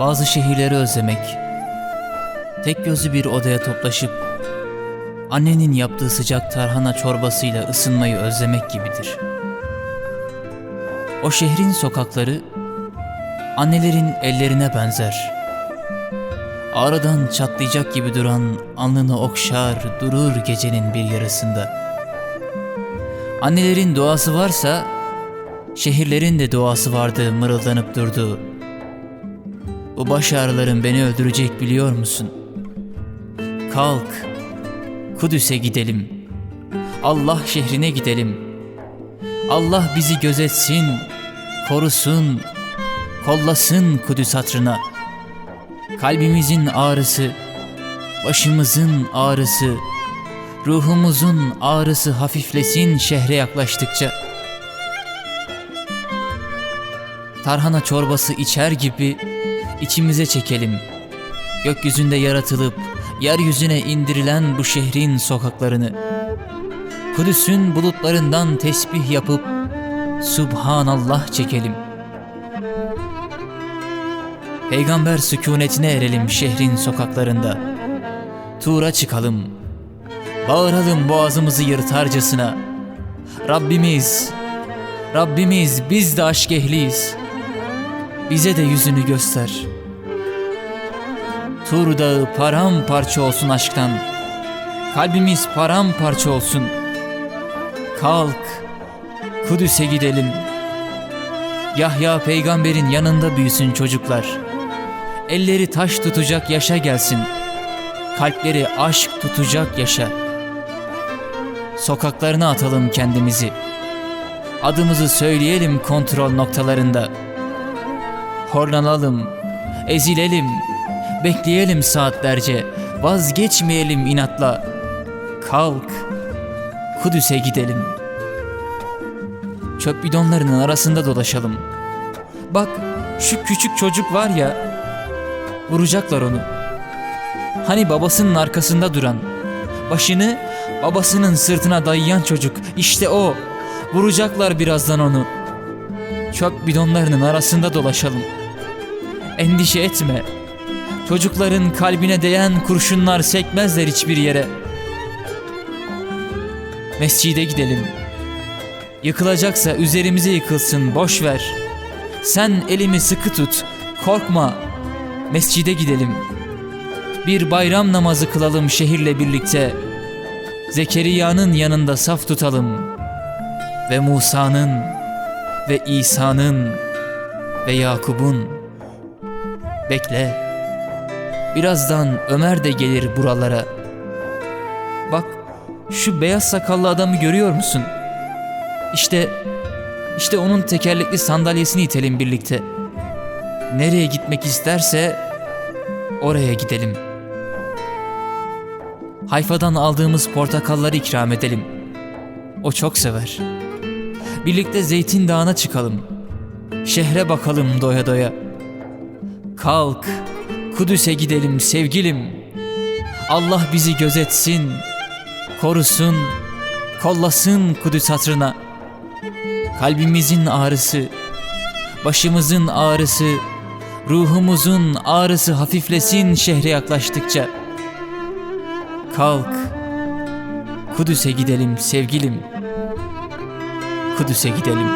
Bazı şehirleri özlemek, tek gözlü bir odaya toplaşıp annenin yaptığı sıcak tarhana çorbasıyla ısınmayı özlemek gibidir. O şehrin sokakları annelerin ellerine benzer. Ağrıdan çatlayacak gibi duran alnını okşar durur gecenin bir yarısında. Annelerin duası varsa şehirlerin de duası vardı mırıldanıp durdu. Bu baş ağrıların beni öldürecek biliyor musun? Kalk, Kudüs'e gidelim. Allah şehrine gidelim. Allah bizi gözetsin, korusun, kollasın Kudüs hatrına. Kalbimizin ağrısı, başımızın ağrısı, ruhumuzun ağrısı hafiflesin şehre yaklaştıkça. Tarhana çorbası içer gibi içimize çekelim. Gökyüzünde yaratılıp yeryüzüne indirilen bu şehrin sokaklarını. Kudüs'ün bulutlarından tesbih yapıp Subhanallah çekelim. Peygamber sükunetine erelim şehrin sokaklarında. Tuğra çıkalım. Bağıralım boğazımızı yırtarcasına. Rabbimiz, Rabbimiz biz de aşk ehliyiz. Bize de yüzünü göster. Tur dağı paramparça olsun aşktan. Kalbimiz paramparça olsun. Kalk, Kudüs'e gidelim. Yahya peygamberin yanında büyüsün çocuklar. Elleri taş tutacak yaşa gelsin. Kalpleri aşk tutacak yaşa. Sokaklarına atalım kendimizi. Adımızı söyleyelim kontrol noktalarında. Horlanalım, ezilelim, bekleyelim saatlerce, vazgeçmeyelim inatla. Kalk, Kudüs'e gidelim. Çöp bidonlarının arasında dolaşalım. Bak, şu küçük çocuk var ya, vuracaklar onu. Hani babasının arkasında duran, başını babasının sırtına dayayan çocuk, işte o. Vuracaklar birazdan onu. Çöp bidonlarının arasında dolaşalım. Endişe etme. Çocukların kalbine değen kurşunlar sekmezler hiçbir yere. Mescide gidelim. Yıkılacaksa üzerimize yıkılsın, boş ver. Sen elimi sıkı tut, korkma. Mescide gidelim. Bir bayram namazı kılalım şehirle birlikte. Zekeriya'nın yanında saf tutalım. Ve Musa'nın ve İsa'nın ve Yakub'un. Bekle. Birazdan Ömer de gelir buralara. Bak şu beyaz sakallı adamı görüyor musun? İşte, işte onun tekerlekli sandalyesini itelim birlikte. Nereye gitmek isterse oraya gidelim. Hayfa'dan aldığımız portakalları ikram edelim. O çok sever. Birlikte Zeytin Dağı'na çıkalım. Şehre bakalım doya doya. Kalk, Kudüs'e gidelim sevgilim. Allah bizi gözetsin, korusun, kollasın Kudüs hatırına. Kalbimizin ağrısı, başımızın ağrısı, ruhumuzun ağrısı hafiflesin şehre yaklaştıkça. Kalk, Kudüs'e gidelim sevgilim. Kudüs'e gidelim.